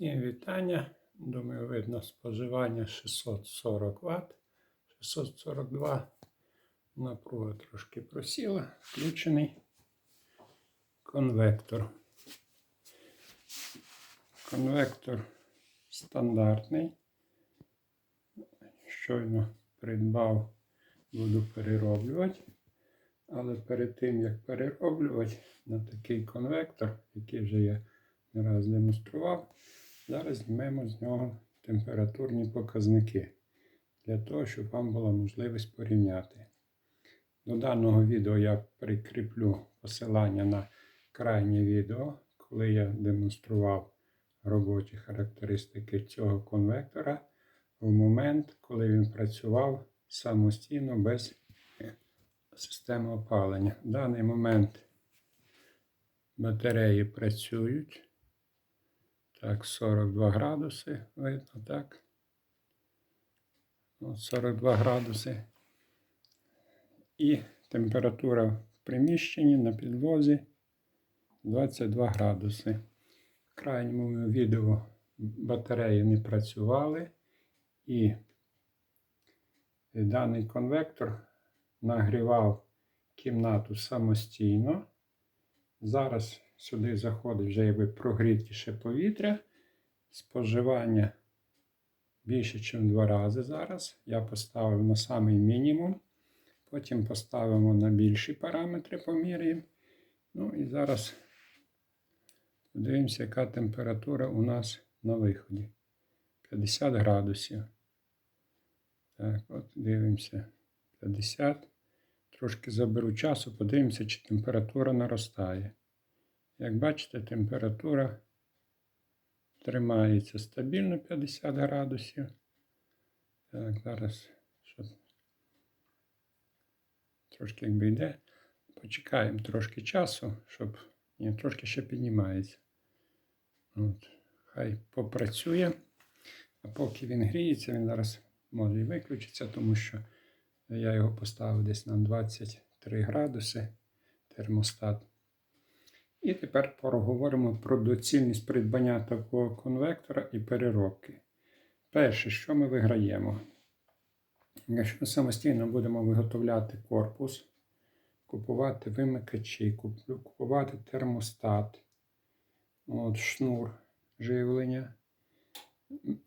Всім вітання. Думаю, видно споживання 640 Вт. 642. Напруга трошки просіла. Включений конвектор. Конвектор стандартний. Щойно придбав, буду перероблювати. Але перед тим, як перероблювати на такий конвектор, який вже я не раз демонстрував, зараз знімемо з нього температурні показники для того, щоб вам була можливість порівняти. До даного відео я прикріплю посилання на крайнє відео, коли я демонстрував робочі характеристики цього конвектора в момент, коли він працював самостійно без системи опалення. В даний момент батареї працюють. Так, 42 градуси видно, так. От 42 градуси. І температура в приміщенні на підлозі 22 градуси. В крайньому відео батареї не працювали, і даний конвектор нагрівав кімнату самостійно. Зараз сюди заходить вже якби прогрітіше повітря. Споживання більше, ніж два рази зараз. Я поставив на самий мінімум. Потім поставимо на більші параметри поміряємо. Ну і зараз подивимося, яка температура у нас на виході. 50 градусів. Так, от дивимося. 50. Трошки заберу часу, подивимося, чи температура наростає. Як бачите, температура тримається стабільно 50 градусів. Так, зараз щоб трошки якби йде. Почекаємо трошки часу, щоб ні, трошки ще піднімається. От. Хай попрацює. А поки він гріється, він зараз може і виключиться, тому що я його поставив десь на 23 градуси термостат. І тепер поговоримо про доцільність придбання такого конвектора і переробки. Перше, що ми виграємо? Якщо самостійно будемо виготовляти корпус, купувати вимикачі, купувати термостат, от, шнур живлення,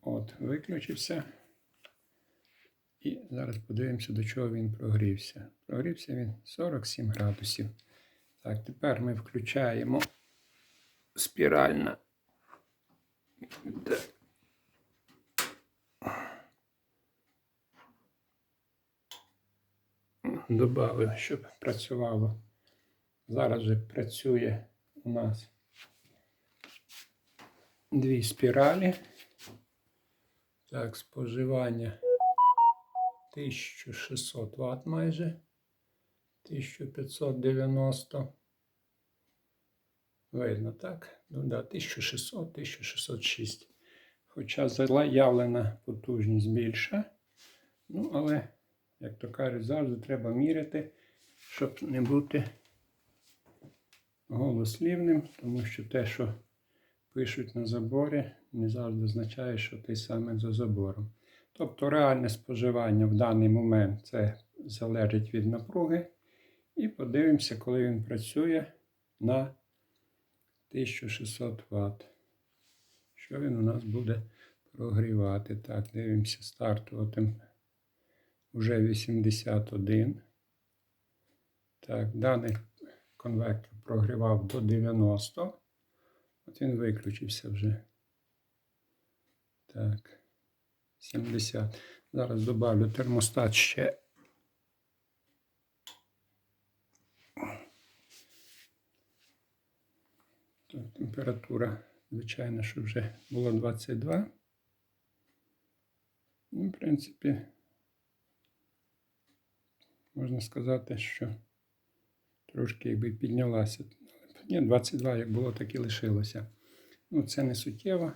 от, виключився. І зараз подивимося, до чого він прогрівся. Прогрівся він 47 градусів. Так, тепер ми включаємо спіральна. Добавив, щоб працювало. Зараз же працює у нас дві спіралі. Так, споживання 1600 Вт майже. 1590. Видно, так? Ну да, 1600, 1606. Хоча заявлена потужність більша. Ну, але, як то кажуть, завжди треба міряти, щоб не бути голослівним, тому що те, що пишуть на заборі, не завжди означає, що те саме за забором. Тобто реальне споживання в даний момент це залежить від напруги. І подивимося, коли він працює на 1600 Вт. Що він у нас буде прогрівати? Так, дивимося, стартувати вже 81. Так, даний конвектор прогрівав до 90. От він виключився вже. Так, 70. Зараз добавлю термостат ще Температура, звичайно, що вже було 22. Ну, в принципі, можна сказати, що трошки якби піднялася. Ні, 22, як було, так і лишилося. Ну, це не суттєво.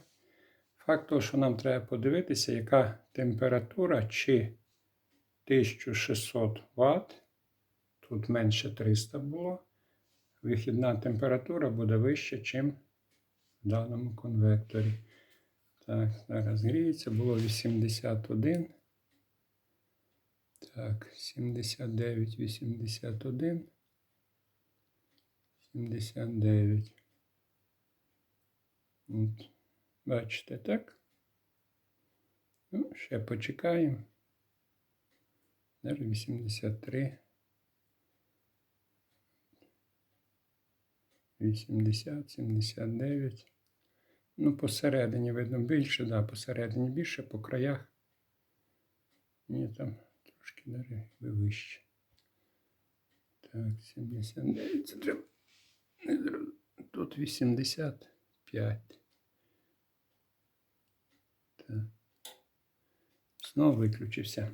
Факт того, що нам треба подивитися, яка температура чи 1600 Вт, тут менше 300 було вихідна температура буде вища, ніж в даному конвекторі. Так, зараз гріється. Було 81. Так, 79, 81. 79. От. Бачите, так? Ну, ще почекаємо. Даже 83. 80, 79. Ну, посередині видно більше, да, посередині більше, по краях. Ні, там трошки навіть вище. Так, 79. Це треба. Тут 85. Так. Знову виключився.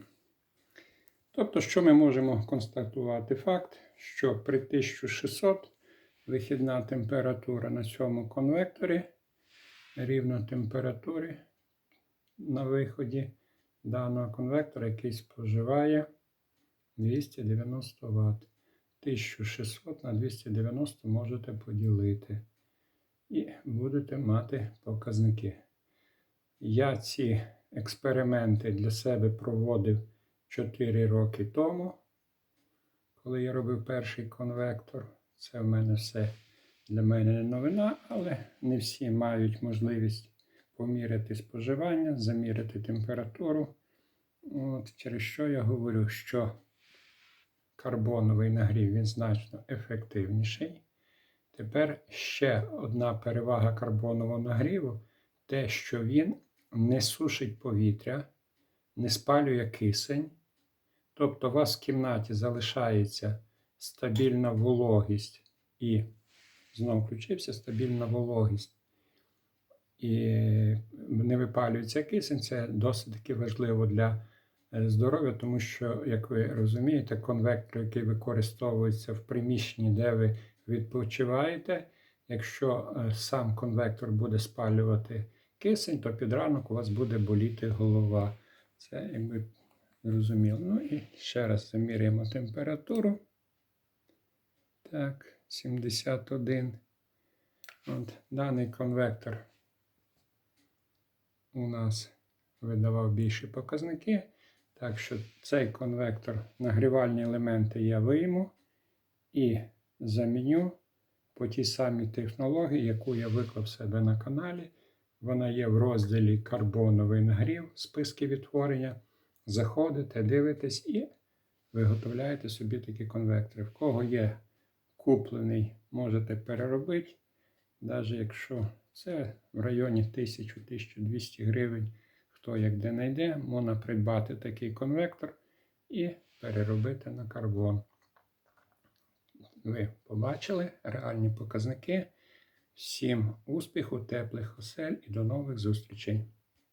Тобто, що ми можемо констатувати? Факт, що при 1600 вихідна температура на цьому конвекторі рівна температурі на виході даного конвектора, який споживає 290 Вт. 1600 на 290 можете поділити. І будете мати показники. Я ці експерименти для себе проводив 4 роки тому, коли я робив перший конвектор. Це в мене все для мене не новина, але не всі мають можливість поміряти споживання, заміряти температуру. От, через що я говорю, що карбоновий нагрів він значно ефективніший. Тепер ще одна перевага карбонового нагріву те, що він не сушить повітря, не спалює кисень. Тобто у вас в кімнаті залишається стабільна вологість і знову включився стабільна вологість. І не випалюється кисень, це досить таки важливо для е, здоров'я, тому що, як ви розумієте, конвектор, який використовується в приміщенні, де ви відпочиваєте, якщо е, сам конвектор буде спалювати кисень, то під ранок у вас буде боліти голова. Це якби зрозуміло. Ну і ще раз заміряємо температуру. Так, 71. От, даний конвектор у нас видавав більші показники. Так що цей конвектор, нагрівальні елементи я вийму і заміню по тій самій технології, яку я виклав себе на каналі. Вона є в розділі карбоновий нагрів, списки відтворення. Заходите, дивитесь і виготовляєте собі такі конвектори. В кого є куплений, можете переробити. Навіть якщо це в районі 1000-1200 гривень, хто як де знайде, можна придбати такий конвектор і переробити на карбон. Ви побачили реальні показники. Всім успіху, теплих осель і до нових зустрічей!